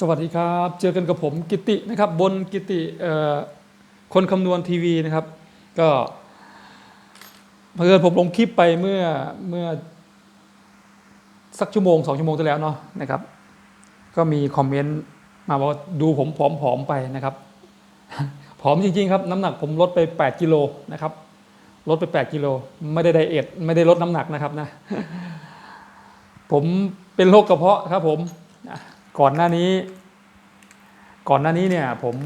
สวัสดีครับ เจอกันกับผมกิตินะครับ บนกิติคนคำนวณทีวีนะครับ ก็เพื่อนผมลงคลิปไปเมื่อเมื่อสักชั่วโมงสองชั่วโมงที่แล้วเนาะนะครับ ก็มีคอมเมนต์มาบอกว่าดูผมผอมๆไปนะครับ ผอมจริงๆครับ น้ำหนักผมลดไป 8กิโลนะครับ ลดไป 8กิโลไม่ได้ไดเอทไม่ได้ลดน้ำหนักนะครับนะ ผมเป็นโรคกระเพาะครับผมอะ ก่อนหน้านี้ ก่อนหน้านี้เนี่ยผม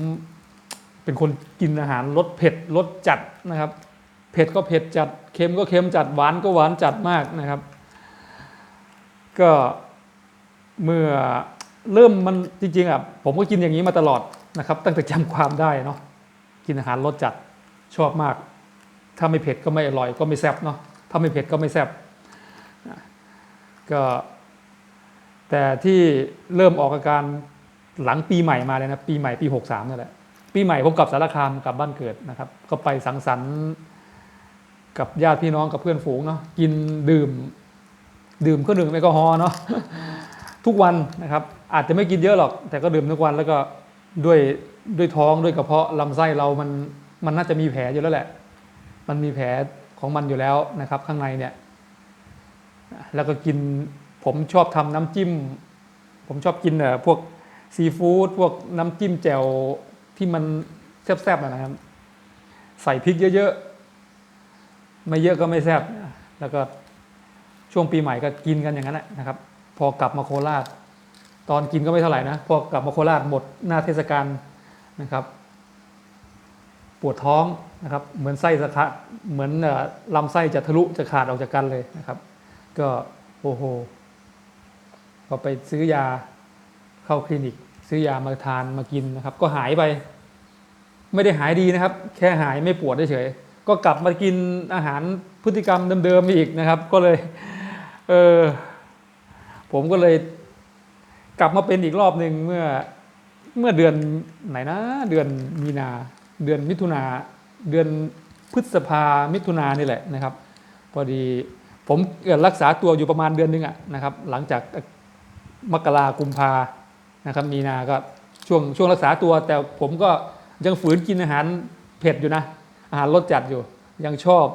เป็นคนกินอาหารรสเผ็ดรสจัดนะครับ เผ็ดก็เผ็ดจัดเค็มก็เค็มจัดหวานก็หวานจัดมากนะครับ ก็เมื่อเริ่มมันจริงๆอะผมก็กินอย่างนี้มาตลอดนะครับ ตั้งแต่จำความได้เนาะกินอาหารรสจัดชอบมาก ถ้าไม่เผ็ดก็ไม่อร่อยก็ไม่แซ่บเนาะถ้าไม่เผ็ดก็ไม่แซ่บก็ แต่ที่เริ่มออกอาการหลังปีใหม่มาเลยนะปีใหม่ปี 63นั่นแหละปีใหม่ผมกลับสารคามกลับบ้านเกิดนะครับ ก็ไปสังสรรค์กับญาติพี่น้องกับเพื่อนฝูงเนาะกินดื่ม ดื่มเครื่องดื่มแอลกอฮอล์เนาะทุกวันนะครับ อาจจะไม่กินเยอะหรอก แต่ก็ดื่มทุกวันแล้วก็ด้วยด้วยท้องด้วยกระเพาะลำไส้เรามันมันน่าจะมีแผลอยู่แล้วแหละ มันมีแผลของมันอยู่แล้วนะครับ ข้างในเนี่ย แล้วก็กิน ผมชอบทำน้ำจิ้ม ผมชอบกินเอ่อพวกซีฟู้ดพวกน้ำจิ้มแจ่วที่มันแซ่บๆนะครับ ใส่พริกเยอะๆ ไม่เยอะก็ไม่แซ่บแล้วก็ช่วงปีใหม่ก็กินกันอย่างนั้นแหละนะครับ พอกลับมาโคราช ตอนกินก็ไม่เท่าไหร่นะ พอกลับมาโคราชหมดหน้าเทศกาลนะครับ ปวดท้องนะครับ เหมือนไส้สะคะเหมือนอ่อลำไส้จะทะลุจะขาดออกจากกันเลยนะครับ ก็โอ้โห ก็ไปซื้อยาเข้าคลินิก ซื้อยามาทานมากินนะครับ ก็หายไป ไม่ได้หายดีนะครับ แค่หายไม่ปวดเฉยๆก็กลับมากินอาหารพฤติกรรมเดิมๆอีกนะครับ ก็เลยเออผมก็เลยกลับมาเป็นอีกรอบหนึ่งเมื่อเมื่อเดือนไหนนะ เดือนมีนา เดือนมิถุนาเดือนพฤษภามิถุนานี่แหละนะครับ พอดีผมรักษาตัวอยู่ประมาณเดือนหนึงอะนะครับ หลังจาก มกรากุมภานะครับ มีนาก็ช่วงช่วงรักษาตัว แต่ผมก็ยังฝืนกินอาหารเผ็ดอยู่นะ อาหารรสจัดอยู่ ยังชอบ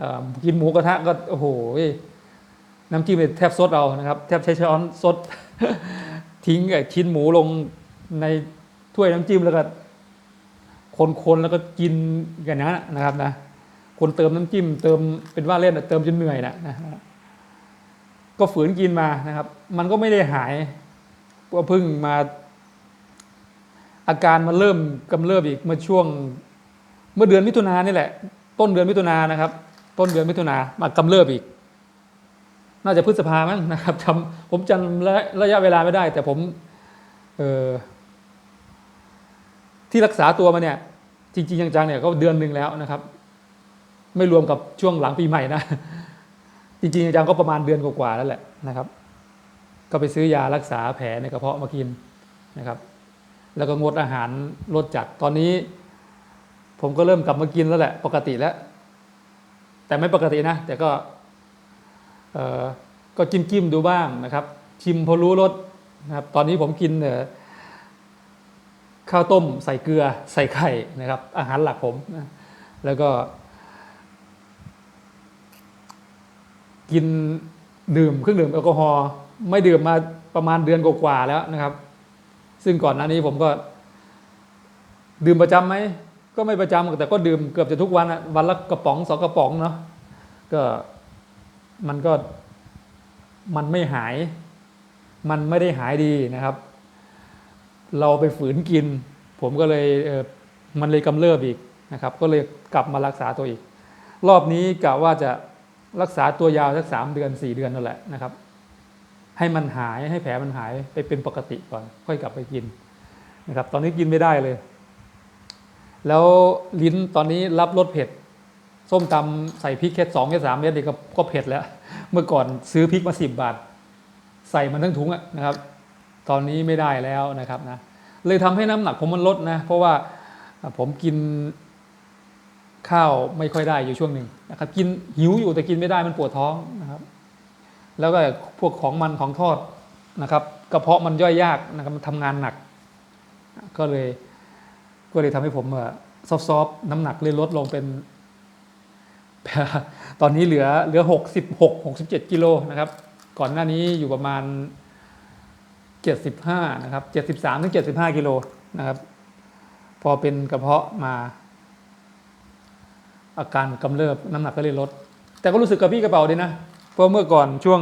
อกินหมูกระทะก็โอ้โหน้ำจิ้มเนี่ยแทบซดเอานะครับ แทบใช้ช้อนซดทิ้งไอ้ชิ้นหมูลงในถ้วยน้ำจิ้มแล้วก็คนๆแล้วก็กินกันอย่างนั้นนะครับนะคนเติมน้ำจิ้มเติมเป็นว่าเล่นเติมจนเหนื่อยนะนะ ก็ฝืนกินมานะครับ มันก็ไม่ได้หายก็เพิ่งมาอาการมันเริ่มกำเริบอีกเมื่อช่วง เมื่อเดือนมิถุนานี่แหละ ต้นเดือนมิถุนานนะครับ ต้นเดือนมิถุนามากำเริบอีก น่าจะพฤษภามั้งนะครับจำผมจำระระยะเวลาไม่ได้ แต่ผมเออที่รักษาตัวมาเนี่ย จริง ๆ จังๆเนี่ยก็เดือนหนึ่งแล้วนะครับ ไม่รวมกับช่วงหลังปีใหม่นะ จริงๆจังก็ประมาณเดือนกว่าๆแล้วแหละนะครับ ก็ไปซื้อยารักษาแผลในกระเพาะมากินนะครับ แล้วก็งดอาหารลดจัดตอนนี้ ผมก็เริ่มกลับมากินแล้วแหละ ปกติแล้ว แต่ไม่ปกตินะ แต่ก็เออก็จิ้มจิ้มๆดูบ้างนะครับ ชิมพอรู้รสนะครับ ตอนนี้ผมกินเอ่อข้าวต้มใส่เกลือใส่ไข่นะครับ อาหารหลักผมนะแล้วก็ กินดื่มเครื่องดื่มแอลกอฮอล์ไม่ดื่มมาประมาณเดือนกว่าๆแล้วนะครับ ซึ่งก่อนหน้านี้ผมก็ ดื่มประจำไหมก็ไม่ประจำแต่ก็ดื่มเกือบจะทุกวันวันละกระป๋องสองกระป๋องเนาะก็มันก็มันไม่หาย มันไม่ได้หายดีนะครับ เราไปฝืนกิน ผมก็เลยเมันเลยกำเริบอีกนะครับ ก็เลยกลับมารักษาตัวอีก รอบนี้กะว่าจะ รักษาตัวยาวสักสามเดือนสี่เดือนนั่นแหละนะครับ ให้มันหายให้แผลมันหายไปเป็นปกติก่อน ค่อยกลับไปกินนะครับ ตอนนี้กินไม่ได้เลย แล้วลิ้นตอนนี้รับรสเผ็ด ส้มตำใส่พริกแค่สองแค่สามเม็ดเดียวก็ก็เผ็ดแล้ว เมื่อก่อนซื้อพริกมาสิบบาท ใส่มันทั้งถุงอะนะครับ ตอนนี้ไม่ได้แล้วนะครับนะเลยทำให้น้ำหนักผมมันลดนะ เพราะว่าผมกิน ข้าวไม่ค่อยได้อยู่ช่วงหนึ่งนะครับ กินหิวอยู่แต่กินไม่ได้มันปวดท้องนะครับ แล้วก็พวกของมันของทอดนะครับกระเพาะมันย่อยยากนะครับมันทำงานหนัก ก็เลยก็เลยทำให้ผมซอฟซอฟน้ำหนักเลยลดลงเป็น ตอนนี้เหลือเหลือหกสิบหกหกสิบเจ็ดกิโลนะครับ ก่อนหน้านี้อยู่ประมาณเจ็ดสิบห้านะครับเจ็ดสิบสามถึงเจ็ดสิบห้ากิโลนะครับ พอเป็นกระเพาะมา อาการกำเริบน้ำหนักก็เลยลด แต่ก็รู้สึกกระพี่กระเป๋าดีนะ เพราะเมื่อก่อนช่วง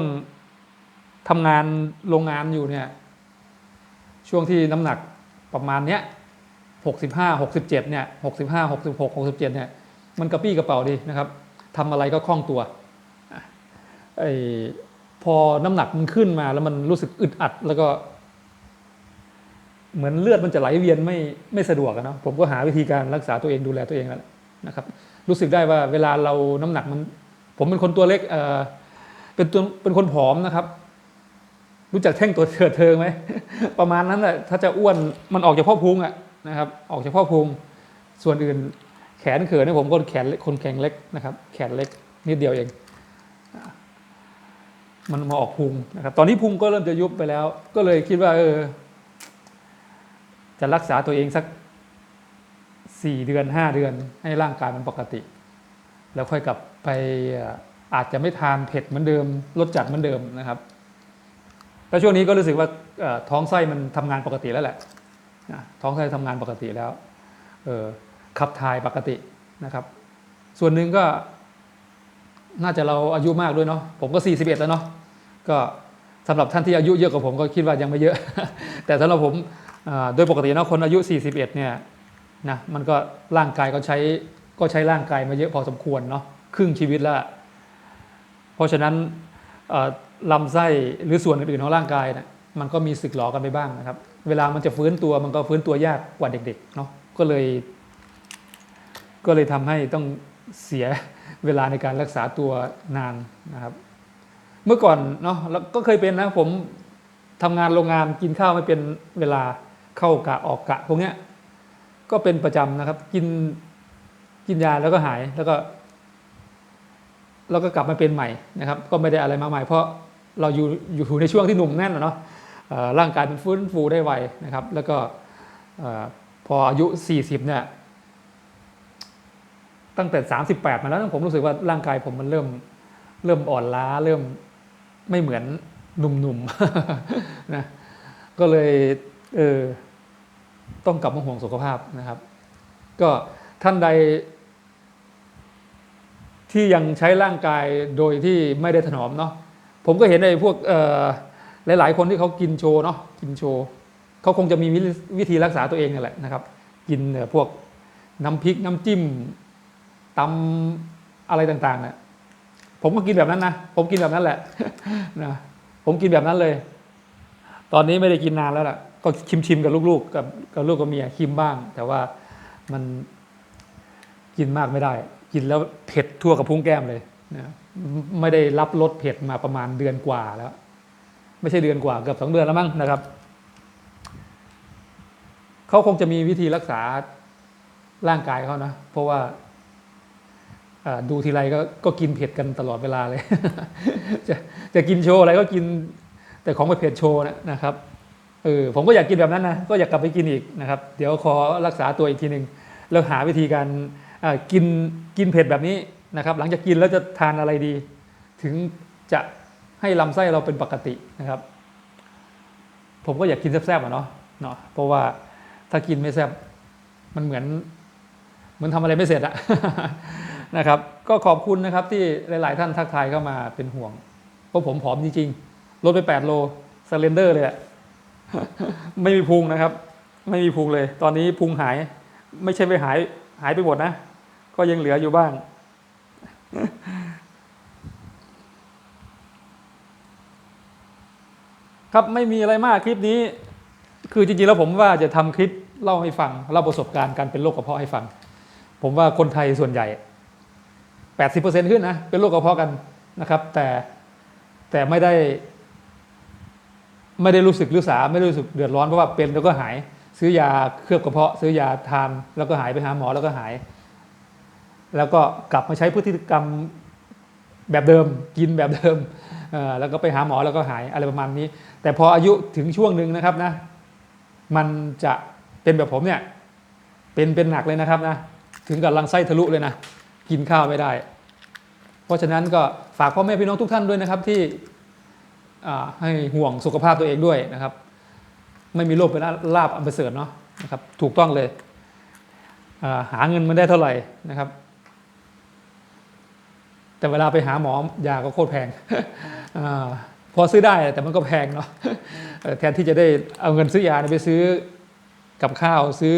ทำงานโรงงานอยู่เนี่ย ช่วงที่น้ำหนักประมาณเนี้ยหกสิบห้าหกสิบเจ็ดเนี่ยหกสิบห้าหกสิบหกหกสิบเจ็ดเนี่ยมันกระปี้กระเป๋าดีนะครับทำอะไรก็คล่องตัวไอ้พอน้ำหนักมันขึ้นมาแล้วมันรู้สึกอึดอัดแล้วก็ เหมือนเลือดมันจะไหลเวียนไม่ไม่สะดวกอะเนาะผมก็หาวิธีการรักษาตัวเองดูแลตัวเองแล้วนะครับ รู้สึกได้ว่าเวลาเราน้ำหนักมัน ผมเป็นคนตัวเล็กเออเป็นตัวเป็นคนผอมนะครับ รู้จักแท่งตัวเถิดเทิงไหมประมาณนั้นแหละถ้าจะอ้วนมันออกจากพ่อพุงอะนะครับ ออกจากพ่อพุงส่วนอื่นแขนเขินเนี่ยผมก็แขนคนแข็งเล็กนะครับ แขนเล็กนิดเดียวเองมันมาออกพุงนะครับ ตอนนี้พุงก็เริ่มจะยุบไปแล้ว ก็เลยคิดว่า เออ จะรักษาตัวเองสัก สี่เดือนห้าเดือนให้ร่างกายมันปกติ แล้วค่อยกลับไปอาจจะไม่ทานเผ็ดเหมือนเดิมรสจัดเหมือนเดิมนะครับแล้วช่วงนี้ก็รู้สึกว่าท้องไส้มันทำงานปกติแล้วแหละท้องไส้ทำงานปกติแล้วขับถ่ายปกตินะครับ ส่วนหนึ่งก็น่าจะเราอายุมากด้วยเนาะผมก็ 41 แล้วเนาะก็สำหรับท่านที่อายุเยอะกว่าผมก็คิดว่ายังไม่เยอะ แต่สำหรับผมโดยปกติเนาะคนอายุ 41 เนี่ย นะมันก็ร่างกายก็ใช้ก็ใช้ร่างกายมาเยอะพอสมควรเนาะครึ่งชีวิตแล้วเพราะฉะนั้นลำไส้หรือส่วนอื่นๆของร่างกายนะมันก็มีสึกหลอกันไปบ้างนะครับ เวลามันจะฟื้นตัวมันก็ฟื้นตัวยากกว่าเด็กๆเนาะก็เลย ก็เลยทำให้ต้องเสียเวลาในการรักษาตัวนานนะครับ เมื่อก่อนเนาะก็เคยเป็นนะผมทำงานโรงงานกินข้าวไม่เป็นเวลาเข้ากะออกกะพวกเนี้ย ก็เป็นประจำนะครับ กินกินยาแล้วก็หายแล้วก็ แล้วก็กลับมาเป็นใหม่นะครับ ก็ไม่ได้อะไรมากมายเพราะเราอยู่อยู่ในช่วงที่หนุ่มแน่นเนาะร่างกายมันฟื้นฟูได้ไวนะครับ แล้วก็พออายุ 40เนี่ยตั้งแต่ 38 มาแล้วผมรู้สึกว่าร่างกายผมมันเริ่มเริ่มอ่อนล้าเริ่มไม่เหมือนหนุ่มๆนะก็เลยเออ ต้องกลับมาห่วงสุขภาพนะครับ ก็ท่านใด ที่ยังใช้ร่างกายโดยที่ไม่ได้ถนอมเนาะผมก็เห็นไอ้พวกหลาย ๆ คนที่เขากินโชว์เนาะกินโชว์เขาคงจะมีวิธีรักษาตัวเองนั่นแหละนะครับ กินเอ่อพวกน้ำพริกน้ำจิ้มตำอะไรต่างๆเนี่ยผมก็กินแบบนั้นนะ ผมกินแบบนั้นแหละนะผมกินแบบนั้นเลย ตอนนี้ไม่ได้กินนานแล้วล่ะ ก็ชิมชิมๆกับลูกๆกับกับลูกกับเมียชิมบ้าง แต่ว่ามันกินมากไม่ได้ กินแล้วเผ็ดทั่วกับพุ้งแก้มเลยนะไม่ได้รับรสเผ็ดมาประมาณเดือนกว่าแล้ว ไม่ใช่เดือนกว่าเกือบสองเดือนแล้วมั้งนะครับเขาคงจะมีวิธีรักษาร่างกายเขานะ เพราะว่าดูทีไรก็ก็กินเผ็ดกันตลอดเวลาเลย จะจะกินโชว์อะไรก็กินแต่ของเผ็ดโชว์นะครับ ออผมก็อยากกินแบบนั้นนะก็อยากกลับไปกินอีกนะครับเดี๋ยวขอรักษาตัวอีกทีหนึ่งแล้วหาวิธีการกินกินเผ็ดแบบนี้นะครับ หลังจากกินแล้วจะทานอะไรดี ถึงจะให้ลำไส้เราเป็นปกตินะครับ ผมก็อยากกินแซ่บๆอะเนาะเนาะเพราะว่าถ้ากินไม่แซ่บมันเหมือนเหมือนทำอะไรไม่เสร็จอะนะครับ ก็ขอบคุณนะครับที่หลาย ๆ ท่านทักทายเข้ามาเป็นห่วงเพราะผมผอมจริงๆลดไป 8 โลสเลนเดอร์เลยอะ ไม่มีพุงนะครับ ไม่มีพุงเลย ตอนนี้พุงหาย ไม่ใช่ไปหายหายไปหมดนะ ก็ยังเหลืออยู่บ้างครับไม่มีอะไรมากคลิปนี้ คือจริงๆแล้วผมว่าจะทำคลิปเล่าให้ฟังเล่าประสบการณ์การเป็นโรคกระเพาะให้ฟัง ผมว่าคนไทยส่วนใหญ่ 80%ขึ้นนะเป็นโรคกระเพาะกันนะครับ แต่แต่ไม่ได้ ไม่ได้รู้สึกรู้สาไม่ได้รู้สึกเดือดร้อนเพราะว่าเป็นแล้วก็หาย ซื้อยาเคลือบกระเพาะ ซื้อยาทานแล้วก็หายไปหาหมอแล้วก็หาย แล้วก็กลับมาใช้พฤติกรรมแบบเดิมกินแบบเดิมแล้วก็ไปหาหมอแล้วก็หายอะไรประมาณนี้ แต่พออายุถึงช่วงหนึ่งนะครับนะ มันจะเป็นแบบผมเนี่ยเป็นเป็นหนักเลยนะครับนะถึงกับลังไส้ทะลุเลยนะ กินข้าวไม่ได้ เพราะฉะนั้นก็ฝากพ่อแม่พี่น้องทุกท่านด้วยนะครับที่ ให้ห่วงสุขภาพตัวเองด้วยนะครับ ไม่มีโรคเป็นลาบอันประเสริฐเนาะนะครับ ถูกต้องเลยาหาเงินมันได้เท่าไหร่นะครับ แต่เวลาไปหาหมอยาก็โคตรแพงอพอซื้อได้แต่มันก็แพงเนาะแทนที่จะได้เอาเงินซื้อยาไปซื้อกับข้าวซื้อ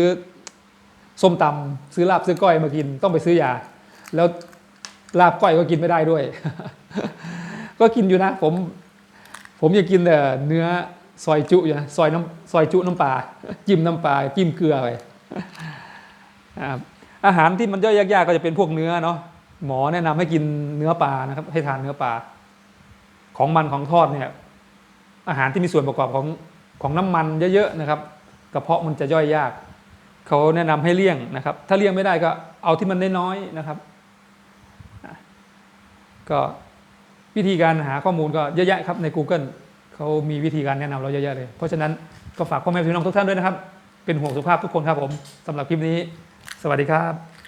ส้มตำซื้อลาบซื้อก้อยมากินต้องไปซื้อยา แล้วลาบก้อยก็กินไม่ได้ด้วย ก็กินอยู่นะ ผม ผมอยากกินแต่เนื้อซอยจุอยู่นะซอยน้ำซอยจุน้ำปลาจิ้มน้ำปลาจิ้มเกลือไปอาหารที่มันย่อยยากๆก็จะเป็นพวกเนื้อเนาะหมอแนะนำให้กินเนื้อปลานะครับ ให้ทานเนื้อปลาของมันของทอดเนี่ยอาหารที่มีส่วนประกอบของของน้ำมันเยอะๆนะครับกระเพาะมันจะย่อยยากเขาแนะนำให้เลี่ยงนะครับ ถ้าเลี่ยงไม่ได้ก็เอาที่มันน้อยๆนะครับ ก็ วิธีการหาข้อมูลก็เยอะแยะครับใน Google เขามีวิธีการแนะนำเราเยอะแยะเลย เพราะฉะนั้นก็ฝากพ่อแม่พี่น้องทุกท่านด้วยนะครับ เป็นห่วงสุขภาพทุกคนครับผมสำหรับคลิปนี้ สวัสดีครับ